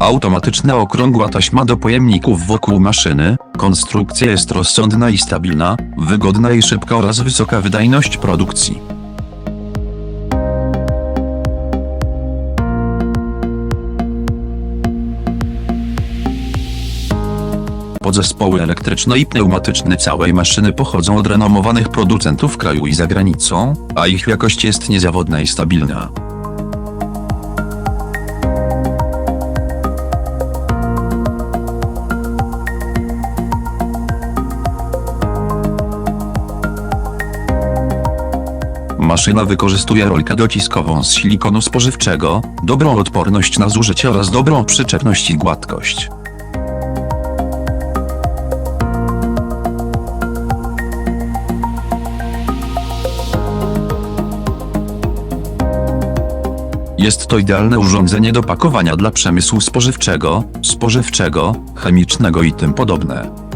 Automatyczna okrągła taśma do pojemników wokół maszyny. Konstrukcja jest rozsądna i stabilna, wygodna i szybka oraz wysoka wydajność produkcji. Podzespoły elektryczne i pneumatyczne całej maszyny pochodzą od renomowanych producentów kraju i za granicą, a ich jakość jest niezawodna i stabilna. Maszyna wykorzystuje rolkę dociskową z silikonu spożywczego, dobrą odporność na zużycie oraz dobrą przyczepność i gładkość. Jest to idealne urządzenie do pakowania dla przemysłu spożywczego, spożywczego, chemicznego i tym podobne.